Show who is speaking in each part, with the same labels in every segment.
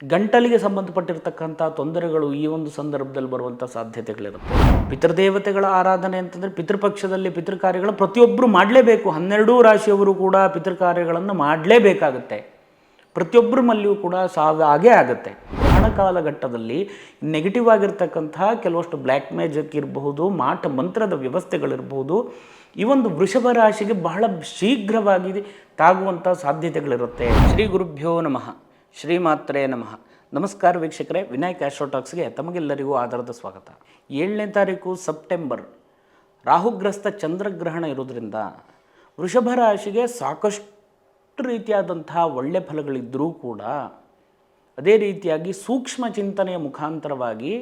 Speaker 1: ಗಂಟಲಿಗೆ ಸಂಬಂಧಪಟ್ಟಿರ್ತಕ್ಕಂಥ ತೊಂದರೆಗಳು ಈ ಒಂದು ಸಂದರ್ಭದಲ್ಲಿ ಬರುವಂಥ ಸಾಧ್ಯತೆಗಳಿರುತ್ತೆ. ಪಿತೃದೇವತೆಗಳ ಆರಾಧನೆ ಅಂತಂದರೆ ಪಿತೃಪಕ್ಷದಲ್ಲಿ ಪಿತೃಕಾರ್ಯಗಳು ಪ್ರತಿಯೊಬ್ಬರು ಮಾಡಲೇಬೇಕು. ಹನ್ನೆರಡೂ ರಾಶಿಯವರು ಕೂಡ ಪಿತೃಕಾರ್ಯಗಳನ್ನು ಮಾಡಲೇಬೇಕಾಗುತ್ತೆ. ಪ್ರತಿಯೊಬ್ಬರ ಮಲ್ಲಿಯೂ ಕೂಡ ಸಾವು ಆಗೇ ಆಗುತ್ತೆ. ಕಾಲಘಟ್ಟದಲ್ಲಿ ನೆಗೆಟಿವ್ ಆಗಿರ್ತಕ್ಕಂತಹ ಕೆಲವಷ್ಟು ಬ್ಲ್ಯಾಕ್ ಮ್ಯಾಜಿಕ್ ಇರಬಹುದು, ಮಾಟ ಮಂತ್ರದ ವ್ಯವಸ್ಥೆಗಳಿರ್ಬೋದು ಈ ಒಂದು ವೃಷಭ ರಾಶಿಗೆ ಬಹಳ ಶೀಘ್ರವಾಗಿ ತಾಗುವಂಥ ಸಾಧ್ಯತೆಗಳಿರುತ್ತೆ. ಶ್ರೀ ಗುರುಭ್ಯೋ ನಮಃ. ಶ್ರೀಮಾತ್ರೇ ನಮಃ. ನಮಸ್ಕಾರ ವೀಕ್ಷಕರೇ, ವಿನಾಯಕ್ ಆಸ್ಟ್ರೋಟಾಕ್ಸ್ಗೆ ತಮಗೆಲ್ಲರಿಗೂ ಆಧಾರದ ಸ್ವಾಗತ. ಏಳನೇ ತಾರೀಕು ಸೆಪ್ಟೆಂಬರ್, ರಾಹುಗ್ರಸ್ತ ಚಂದ್ರಗ್ರಹಣ ಇರೋದ್ರಿಂದ ವೃಷಭ ರಾಶಿಗೆ ಸಾಕಷ್ಟು ರೀತಿಯಾದಂತಹ ಒಳ್ಳೆ ಫಲಗಳಿದ್ದರೂ ಕೂಡ ಅದೇ ರೀತಿಯಾಗಿ ಸೂಕ್ಷ್ಮ ಚಿಂತನೆಯ ಮುಖಾಂತರವಾಗಿ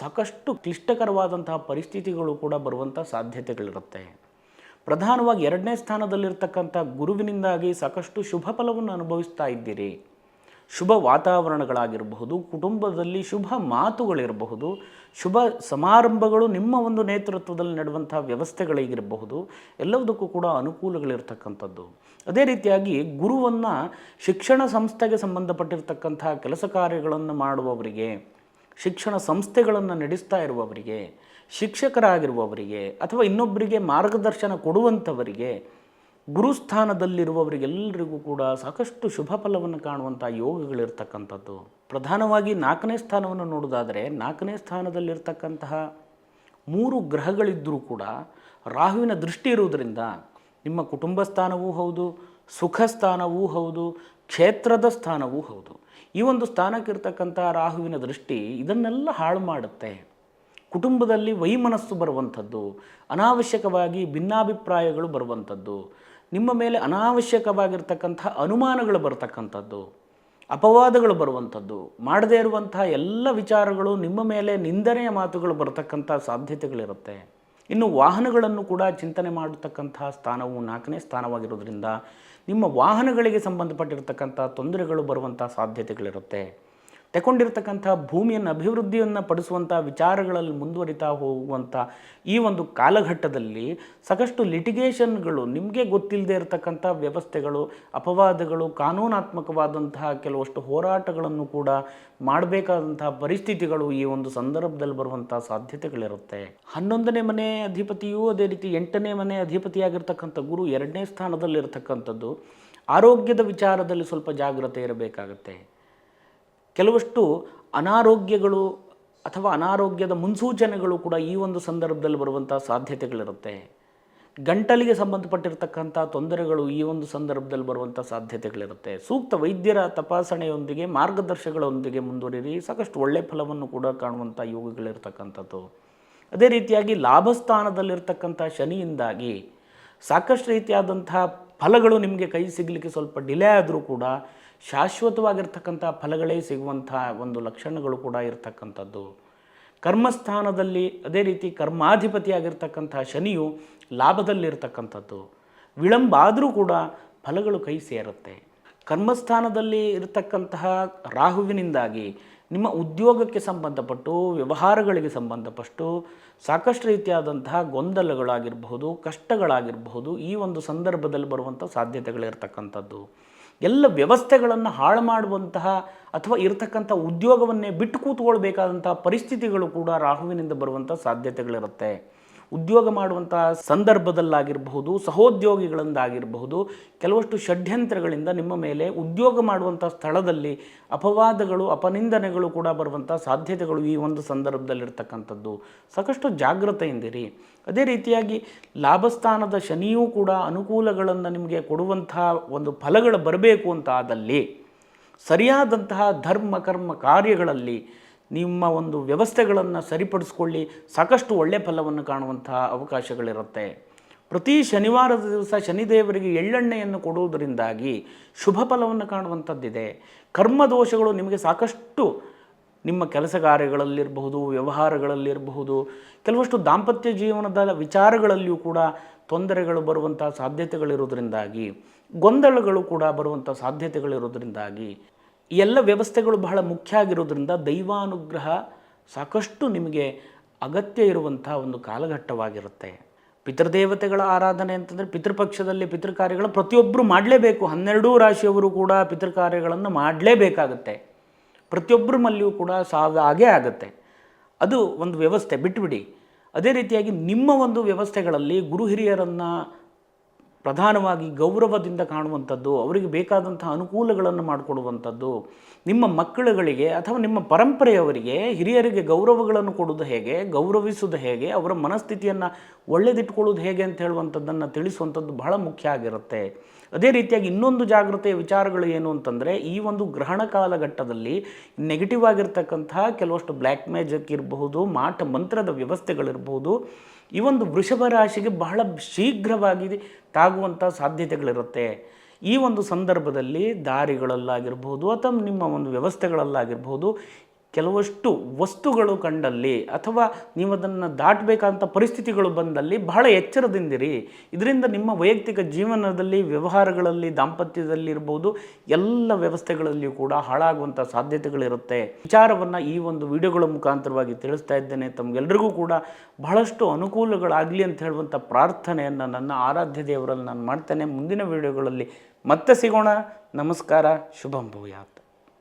Speaker 1: ಸಾಕಷ್ಟು ಕ್ಲಿಷ್ಟಕರವಾದಂತಹ ಪರಿಸ್ಥಿತಿಗಳು ಕೂಡ ಬರುವಂಥ ಸಾಧ್ಯತೆಗಳಿರುತ್ತೆ. ಪ್ರಧಾನವಾಗಿ ಎರಡನೇ ಸ್ಥಾನದಲ್ಲಿರ್ತಕ್ಕಂಥ ಗುರುವಿನಿಂದಾಗಿ ಸಾಕಷ್ಟು ಶುಭ ಫಲವನ್ನು ಅನುಭವಿಸ್ತಾ ಇದ್ದೀರಿ. ಶುಭ ವಾತಾವರಣಗಳಾಗಿರಬಹುದು, ಕುಟುಂಬದಲ್ಲಿ ಶುಭ ಮಾತುಗಳಿರಬಹುದು, ಶುಭ ಸಮಾರಂಭಗಳು ನಿಮ್ಮ ಒಂದು ನೇತೃತ್ವದಲ್ಲಿ ನಡೆಯುವಂಥ ವ್ಯವಸ್ಥೆಗಳಿಗಿರಬಹುದು, ಎಲ್ಲದಕ್ಕೂ ಕೂಡ ಅನುಕೂಲಗಳಿರ್ತಕ್ಕಂಥದ್ದು. ಅದೇ ರೀತಿಯಾಗಿ ಗುರುವನ್ನು ಶಿಕ್ಷಣ ಸಂಸ್ಥೆಗೆ ಸಂಬಂಧಪಟ್ಟಿರ್ತಕ್ಕಂಥ ಕೆಲಸ ಕಾರ್ಯಗಳನ್ನು ಮಾಡುವವರಿಗೆ, ಶಿಕ್ಷಣ ಸಂಸ್ಥೆಗಳನ್ನು ನಡೆಸ್ತಾ ಇರುವವರಿಗೆ, ಶಿಕ್ಷಕರಾಗಿರುವವರಿಗೆ ಅಥವಾ ಇನ್ನೊಬ್ಬರಿಗೆ ಮಾರ್ಗದರ್ಶನ ಕೊಡುವಂಥವರಿಗೆ ಗುರುಸ್ಥಾನದಲ್ಲಿರುವವರಿಗೆಲ್ಲರಿಗೂ ಕೂಡ ಸಾಕಷ್ಟು ಶುಭ ಫಲವನ್ನು ಕಾಣುವಂಥ ಯೋಗಗಳಿರ್ತಕ್ಕಂಥದ್ದು. ಪ್ರಧಾನವಾಗಿ ನಾಲ್ಕನೇ ಸ್ಥಾನವನ್ನು ನೋಡೋದಾದರೆ ನಾಲ್ಕನೇ ಸ್ಥಾನದಲ್ಲಿರ್ತಕ್ಕಂತಹ ಮೂರು ಗ್ರಹಗಳಿದ್ದರೂ ಕೂಡ ರಾಹುವಿನ ದೃಷ್ಟಿ ಇರುವುದರಿಂದ ನಿಮ್ಮ ಕುಟುಂಬ ಸ್ಥಾನವೂ ಹೌದು, ಸುಖ ಸ್ಥಾನವೂ ಹೌದು, ಕ್ಷೇತ್ರದ ಸ್ಥಾನವೂ ಹೌದು. ಈ ಒಂದು ಸ್ಥಾನಕ್ಕಿರ್ತಕ್ಕಂಥ ರಾಹುವಿನ ದೃಷ್ಟಿ ಇದನ್ನೆಲ್ಲ ಹಾಳು ಮಾಡುತ್ತೆ. ಕುಟುಂಬದಲ್ಲಿ ವೈಮನಸ್ಸು ಬರುವಂಥದ್ದು, ಅನಾವಶ್ಯಕವಾಗಿ ಭಿನ್ನಾಭಿಪ್ರಾಯಗಳು ಬರುವಂಥದ್ದು. ನಿಮ್ಮ ಮೇಲೆ ಅನಾವಶ್ಯಕವಾಗಿರ್ತಕ್ಕಂಥ ಅನುಮಾನಗಳು ಬರ್ತಕ್ಕಂಥದ್ದು, ಅಪವಾದಗಳು ಬರುವಂಥದ್ದು, ಮಾಡದೇ ಇರುವಂತಹ ಎಲ್ಲ ವಿಚಾರಗಳು ನಿಮ್ಮ ಮೇಲೆ ನಿಂದನೆಯ ಮಾತುಗಳು ಬರತಕ್ಕಂಥ ಸಾಧ್ಯತೆಗಳಿರುತ್ತೆ. ಇನ್ನು ವಾಹನಗಳನ್ನು ಕೂಡ ಚಿಂತನೆ ಮಾಡತಕ್ಕಂತಹ ಸ್ಥಾನವು ನಾಲ್ಕನೇ ಸ್ಥಾನವಾಗಿರೋದ್ರಿಂದ ನಿಮ್ಮ ವಾಹನಗಳಿಗೆ ಸಂಬಂಧಪಟ್ಟಿರ್ತಕ್ಕಂಥ ತೊಂದರೆಗಳು ಬರುವಂಥ ಸಾಧ್ಯತೆಗಳಿರುತ್ತೆ. ತಗೊಂಡಿರ್ತಕ್ಕಂಥ ಭೂಮಿಯನ್ನು ಅಭಿವೃದ್ಧಿಯನ್ನು ಪಡಿಸುವಂಥ ವಿಚಾರಗಳಲ್ಲಿ ಮುಂದುವರಿತಾ ಹೋಗುವಂಥ ಈ ಒಂದು ಕಾಲಘಟ್ಟದಲ್ಲಿ ಸಾಕಷ್ಟು ಲಿಟಿಗೇಷನ್ಗಳು ನಿಮಗೆ ಗೊತ್ತಿಲ್ಲದೆ ಇರತಕ್ಕಂಥ ವ್ಯವಸ್ಥೆಗಳು, ಅಪವಾದಗಳು, ಕಾನೂನಾತ್ಮಕವಾದಂತಹ ಕೆಲವಷ್ಟು ಹೋರಾಟಗಳನ್ನು ಕೂಡ ಮಾಡಬೇಕಾದಂತಹ ಪರಿಸ್ಥಿತಿಗಳು ಈ ಒಂದು ಸಂದರ್ಭದಲ್ಲಿ ಬರುವಂಥ ಸಾಧ್ಯತೆಗಳಿರುತ್ತೆ. ಹನ್ನೊಂದನೇ ಮನೆ ಅಧಿಪತಿಯೂ ಅದೇ ರೀತಿ ಎಂಟನೇ ಮನೆ ಅಧಿಪತಿಯಾಗಿರ್ತಕ್ಕಂಥ ಗುರು ಎರಡನೇ ಸ್ಥಾನದಲ್ಲಿರ್ತಕ್ಕಂಥದ್ದು ಆರೋಗ್ಯದ ವಿಚಾರದಲ್ಲಿ ಸ್ವಲ್ಪ ಜಾಗ್ರತೆ ಇರಬೇಕಾಗತ್ತೆ. ಕೆಲವಷ್ಟು ಅನಾರೋಗ್ಯಗಳು ಅಥವಾ ಅನಾರೋಗ್ಯದ ಮುನ್ಸೂಚನೆಗಳು ಕೂಡ ಈ ಒಂದು ಸಂದರ್ಭದಲ್ಲಿ ಬರುವಂಥ ಸಾಧ್ಯತೆಗಳಿರುತ್ತೆ. ಗಂಟಲಿಗೆ ಸಂಬಂಧಪಟ್ಟಿರ್ತಕ್ಕಂಥ ತೊಂದರೆಗಳು ಈ ಒಂದು ಸಂದರ್ಭದಲ್ಲಿ ಬರುವಂಥ ಸಾಧ್ಯತೆಗಳಿರುತ್ತೆ. ಸೂಕ್ತ ವೈದ್ಯರ ತಪಾಸಣೆಯೊಂದಿಗೆ, ಮಾರ್ಗದರ್ಶಗಳೊಂದಿಗೆ ಮುಂದುವರಿರಿ. ಸಾಕಷ್ಟು ಒಳ್ಳೆಯ ಫಲವನ್ನು ಕೂಡ ಕಾಣುವಂಥ ಯೋಗಗಳಿರ್ತಕ್ಕಂಥದ್ದು. ಅದೇ ರೀತಿಯಾಗಿ ಲಾಭಸ್ಥಾನದಲ್ಲಿರ್ತಕ್ಕಂಥ ಶನಿಯಿಂದಾಗಿ ಸಾಕಷ್ಟು ರೀತಿಯಾದಂಥ ಫಲಗಳು ನಿಮಗೆ ಕೈ ಸಿಗಲಿಕ್ಕೆ ಸ್ವಲ್ಪ ಡಿಲೇ ಆದರೂ ಕೂಡ ಶಾಶ್ವತವಾಗಿರ್ತಕ್ಕಂಥ ಫಲಗಳೇ ಸಿಗುವಂಥ ಒಂದು ಲಕ್ಷಣಗಳು ಕೂಡ ಇರತಕ್ಕಂಥದ್ದು. ಕರ್ಮಸ್ಥಾನದಲ್ಲಿ ಅದೇ ರೀತಿ ಕರ್ಮಾಧಿಪತಿಯಾಗಿರ್ತಕ್ಕಂಥ ಶನಿಯು ಲಾಭದಲ್ಲಿರ್ತಕ್ಕಂಥದ್ದು. ವಿಳಂಬ ಆದರೂ ಕೂಡ ಫಲಗಳು ಕೈ ಸೇರುತ್ತೆ. ಕರ್ಮಸ್ಥಾನದಲ್ಲಿ ಇರತಕ್ಕಂತಹ ರಾಹುವಿನಿಂದಾಗಿ ನಿಮ್ಮ ಉದ್ಯೋಗಕ್ಕೆ ಸಂಬಂಧಪಟ್ಟು, ವ್ಯವಹಾರಗಳಿಗೆ ಸಂಬಂಧಪಟ್ಟು ಸಾಕಷ್ಟು ರೀತಿಯಾದಂತಹ ಗೊಂದಲಗಳಾಗಿರಬಹುದು, ಕಷ್ಟಗಳಾಗಿರಬಹುದು ಈ ಒಂದು ಸಂದರ್ಭದಲ್ಲಿ ಬರುವಂಥ ಸಾಧ್ಯತೆಗಳಿರ್ತಕ್ಕಂಥದ್ದು. ಎಲ್ಲ ವ್ಯವಸ್ಥೆಗಳನ್ನು ಹಾಳು ಮಾಡುವಂತಹ ಅಥವಾ ಇರತಕ್ಕಂಥ ಉದ್ಯೋಗವನ್ನೇ ಬಿಟ್ಟು ಕೂತ್ಕೊಳ್ಬೇಕಾದಂತಹ ಪರಿಸ್ಥಿತಿಗಳು ಕೂಡ ರಾಹುವಿನಿಂದ ಬರುವಂಥ ಸಾಧ್ಯತೆಗಳಿರುತ್ತೆ. ಉದ್ಯೋಗ ಮಾಡುವಂಥ ಸಂದರ್ಭದಲ್ಲಾಗಿರಬಹುದು, ಸಹೋದ್ಯೋಗಿಗಳಿಂದಾಗಿರಬಹುದು, ಕೆಲವಷ್ಟು ಷಡ್ಯಂತ್ರಗಳಿಂದ ನಿಮ್ಮ ಮೇಲೆ ಉದ್ಯೋಗ ಮಾಡುವಂಥ ಸ್ಥಳದಲ್ಲಿ ಅಪವಾದಗಳು, ಅಪನಿಂದನೆಗಳು ಕೂಡ ಬರುವಂಥ ಸಾಧ್ಯತೆಗಳು ಈ ಒಂದು ಸಂದರ್ಭದಲ್ಲಿರ್ತಕ್ಕಂಥದ್ದು. ಸಾಕಷ್ಟು ಜಾಗ್ರತೆಯಿಂದಿರಿ ಅದೇ ರೀತಿಯಾಗಿ ಲಾಭಸ್ಥಾನದ ಶನಿಯೂ ಕೂಡ ಅನುಕೂಲಗಳನ್ನು ನಿಮಗೆ ಕೊಡುವಂಥ ಒಂದು ಫಲಗಳು ಬರಬೇಕು ಅಂತ ಆದಲ್ಲಿ, ಸರಿಯಾದಂತಹ ಧರ್ಮ, ಕರ್ಮ ಕಾರ್ಯಗಳಲ್ಲಿ ನಿಮ್ಮ ಒಂದು ವ್ಯವಸ್ಥೆಗಳನ್ನು ಸರಿಪಡಿಸ್ಕೊಳ್ಳಿ, ಸಾಕಷ್ಟು ಒಳ್ಳೆಯ ಫಲವನ್ನು ಕಾಣುವಂತಹ ಅವಕಾಶಗಳಿರುತ್ತೆ. ಪ್ರತಿ ಶನಿವಾರದ ದಿವಸ ಶನಿದೇವರಿಗೆ ಎಳ್ಳೆಣ್ಣೆಯನ್ನು ಕೊಡುವುದರಿಂದಾಗಿ ಶುಭ ಫಲವನ್ನು ಕಾಣುವಂಥದ್ದಿದೆ. ಕರ್ಮದೋಷಗಳು ನಿಮಗೆ ಸಾಕಷ್ಟು ನಿಮ್ಮ ಕೆಲಸ ಕಾರ್ಯಗಳಲ್ಲಿರಬಹುದು, ವ್ಯವಹಾರಗಳಲ್ಲಿರಬಹುದು, ಕೆಲವಷ್ಟು ದಾಂಪತ್ಯ ಜೀವನದ ವಿಚಾರಗಳಲ್ಲಿಯೂ ಕೂಡ ತೊಂದರೆಗಳು ಬರುವಂಥ ಸಾಧ್ಯತೆಗಳಿರೋದ್ರಿಂದಾಗಿ ಗೊಂದಲಗಳು ಕೂಡ ಬರುವಂಥ ಸಾಧ್ಯತೆಗಳಿರೋದ್ರಿಂದಾಗಿ ಎಲ್ಲ ವ್ಯವಸ್ಥೆಗಳು ಬಹಳ ಮುಖ್ಯ ಆಗಿರೋದ್ರಿಂದ ದೈವಾನುಗ್ರಹ ಸಾಕಷ್ಟು ನಿಮಗೆ ಅಗತ್ಯ ಇರುವಂಥ ಒಂದು ಕಾಲಘಟ್ಟವಾಗಿರುತ್ತೆ. ಪಿತೃದೇವತೆಗಳ ಆರಾಧನೆ ಅಂತಂದರೆ ಪಿತೃಪಕ್ಷದಲ್ಲಿ ಪಿತೃಕಾರ್ಯಗಳು ಪ್ರತಿಯೊಬ್ಬರು ಮಾಡಲೇಬೇಕು. ಹನ್ನೆರಡೂ ರಾಶಿಯವರು ಕೂಡ ಪಿತೃಕಾರ್ಯಗಳನ್ನು ಮಾಡಲೇಬೇಕಾಗತ್ತೆ. ಪ್ರತಿಯೊಬ್ಬರ ಮಲ್ಲಿಯೂ ಕೂಡ ಸಾವ ಆಗೇ ಆಗುತ್ತೆ. ಅದು ಒಂದು ವ್ಯವಸ್ಥೆ ಬಿಟ್ಬಿಡಿ. ಅದೇ ರೀತಿಯಾಗಿ ನಿಮ್ಮ ಒಂದು ವ್ಯವಸ್ಥೆಗಳಲ್ಲಿ ಗುರು ಹಿರಿಯರನ್ನು ಪ್ರಧಾನವಾಗಿ ಗೌರವದಿಂದ ಕಾಣುವಂಥದ್ದು, ಅವರಿಗೆ ಬೇಕಾದಂಥ ಅನುಕೂಲಗಳನ್ನು ಮಾಡಿಕೊಡುವಂಥದ್ದು, ನಿಮ್ಮ ಮಕ್ಕಳುಗಳಿಗೆ ಅಥವಾ ನಿಮ್ಮ ಪರಂಪರೆಯವರಿಗೆ, ಹಿರಿಯರಿಗೆ ಗೌರವಗಳನ್ನು ಕೊಡುವುದು ಹೇಗೆ, ಗೌರವಿಸುವುದು ಹೇಗೆ, ಅವರ ಮನಸ್ಥಿತಿಯನ್ನು ಒಳ್ಳೆದಿಟ್ಕೊಳ್ಳೋದು ಹೇಗೆ ಅಂತ ಹೇಳುವಂಥದ್ದನ್ನು ತಿಳಿಸುವಂಥದ್ದು ಬಹಳ ಮುಖ್ಯ ಆಗಿರುತ್ತೆ. ಅದೇ ರೀತಿಯಾಗಿ ಇನ್ನೊಂದು ಜಾಗೃತೆಯ ವಿಚಾರಗಳು ಏನು ಅಂತಂದರೆ, ಈ ಒಂದು ಗ್ರಹಣ ಕಾಲಘಟ್ಟದಲ್ಲಿ ನೆಗೆಟಿವ್ ಆಗಿರ್ತಕ್ಕಂಥ ಕೆಲವಷ್ಟು ಬ್ಲ್ಯಾಕ್ ಮ್ಯಾಜಿಕ್ ಇರಬಹುದು, ಮಾಟ ಮಂತ್ರದ ವ್ಯವಸ್ಥೆಗಳಿರ್ಬೋದು ಈ ಒಂದು ವೃಷಭ ರಾಶಿಗೆ ಬಹಳ ಶೀಘ್ರವಾಗಿ ತಾಗುವಂಥ ಸಾಧ್ಯತೆಗಳಿರುತ್ತೆ. ಈ ಒಂದು ಸಂದರ್ಭದಲ್ಲಿ ದಾರಿಗಳಲ್ಲಾಗಿರ್ಬೋದು ಅಥವಾ ನಿಮ್ಮ ಒಂದು ವ್ಯವಸ್ಥೆಗಳಲ್ಲಾಗಿರ್ಬೋದು ಕೆಲವಷ್ಟು ವಸ್ತುಗಳು ಕಂಡಲ್ಲಿ ಅಥವಾ ನೀವು ಅದನ್ನು ದಾಟಬೇಕಂತ ಪರಿಸ್ಥಿತಿಗಳು ಬಂದಲ್ಲಿ ಬಹಳ ಎಚ್ಚರದಿಂದಿರಿ. ಇದರಿಂದ ನಿಮ್ಮ ವೈಯಕ್ತಿಕ ಜೀವನದಲ್ಲಿ, ವ್ಯವಹಾರಗಳಲ್ಲಿ ದಾಂಪತ್ಯದಲ್ಲಿ ಇರ್ಬೋದು ಎಲ್ಲ ವ್ಯವಸ್ಥೆಗಳಲ್ಲಿಯೂ ಕೂಡ ಹಾಳಾಗುವಂಥ ಸಾಧ್ಯತೆಗಳಿರುತ್ತೆ. ವಿಚಾರವನ್ನು ಈ ಒಂದು ವಿಡಿಯೋಗಳ ಮುಖಾಂತರವಾಗಿ ತಿಳಿಸ್ತಾ ಇದ್ದೇನೆ. ತಮಗೆಲ್ಲರಿಗೂ ಕೂಡ ಬಹಳಷ್ಟು ಅನುಕೂಲಗಳಾಗಲಿ ಅಂತ ಹೇಳುವಂಥ ಪ್ರಾರ್ಥನೆಯನ್ನು ನನ್ನ ಆರಾಧ್ಯ ದೇವರಲ್ಲಿ ನಾನು ಮಾಡ್ತೇನೆ. ಮುಂದಿನ ವಿಡಿಯೋಗಳಲ್ಲಿ ಮತ್ತೆ ಸಿಗೋಣ. ನಮಸ್ಕಾರ. ಶುಭಂ ಭೂಯಾತ್.